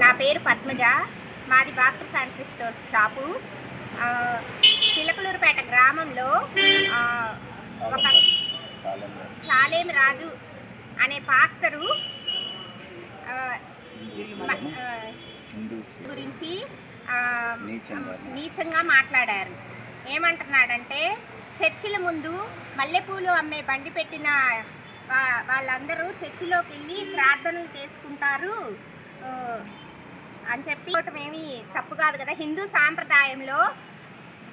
నా పేరు పద్మజ. మాది Bhaskar fancy stores shop. Chilakaluripet గ్రామంలో ఒక షాలేమి రాజు అనే పాస్టరు గురించి నీచంగా. మాట్లాడారు. ఏమంటున్నాడంటే చర్చిల ముందు మల్లెపూలు అమ్మే బండి పెట్టిన వాళ్ళందరూ చర్చిలోకి వెళ్ళి ప్రార్థనలు చేసుకుంటారు. అని చెప్పి ఏమి తప్పు కాదు కదా. హిందూ సాంప్రదాయంలో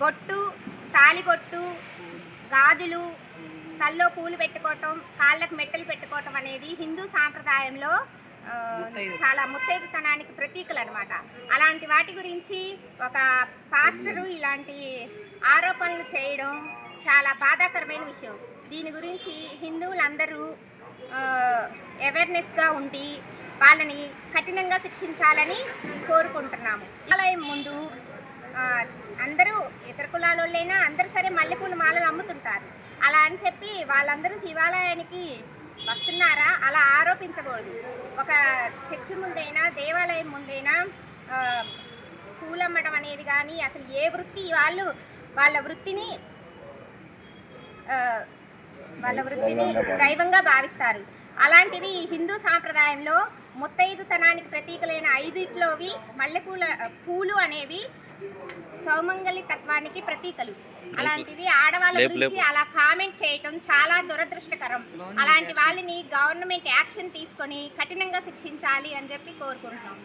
బొట్టు తాలిబొట్టు గాజులు తల్లో పూలు పెట్టుకోవటం కాళ్ళకు మెట్టలు పెట్టుకోవటం అనేది హిందూ సాంప్రదాయంలో చాలా ముత్తైదుతనానికి ప్రతీకలు అనమాట అలాంటి వాటి గురించి ఒక పాస్టరు ఇలాంటి ఆరోపణలు చేయడం చాలా బాధాకరమైన విషయం. దీని గురించి హిందువులందరూ అవేర్నెస్గా ఉండి వాళ్ళని కఠినంగా శిక్షించాలని కోరుకుంటున్నాము. ఆలయం ముందు అందరూ ఇతర కులాలైనా అందరూ సరే మల్లెపూలు మాలలు అమ్ముతుంటారు. అలా అని చెప్పి వాళ్ళందరూ శివాలయానికి వస్తున్నారా? అలా ఆరోపించకూడదు. ఒక చర్చి ముందైనా దేవాలయం ముందైనా పూలమ్మడం అనేది కానీ అసలు ఏ వృత్తి వాళ్ళు వాళ్ళ వృత్తిని వాళ్ళ వృత్తిని దైవంగా భావిస్తారు. అలాంటిది హిందూ సాంప్రదాయంలో ముత్తైదుతనానికి ప్రతీకలైన ఐదిట్లోవి మల్లెపూల పూలు అనేవి సౌమంగలి తత్వానికి ప్రతీకలు. అలాంటిది ఆడవాళ్ళ గురించి అలా కామెంట్ చేయటం చాలా దురదృష్టకరం. అలాంటి వాళ్ళని గవర్నమెంట్ యాక్షన్ తీసుకొని కఠినంగా శిక్షించాలి అని చెప్పి కోరుకుంటున్నాం.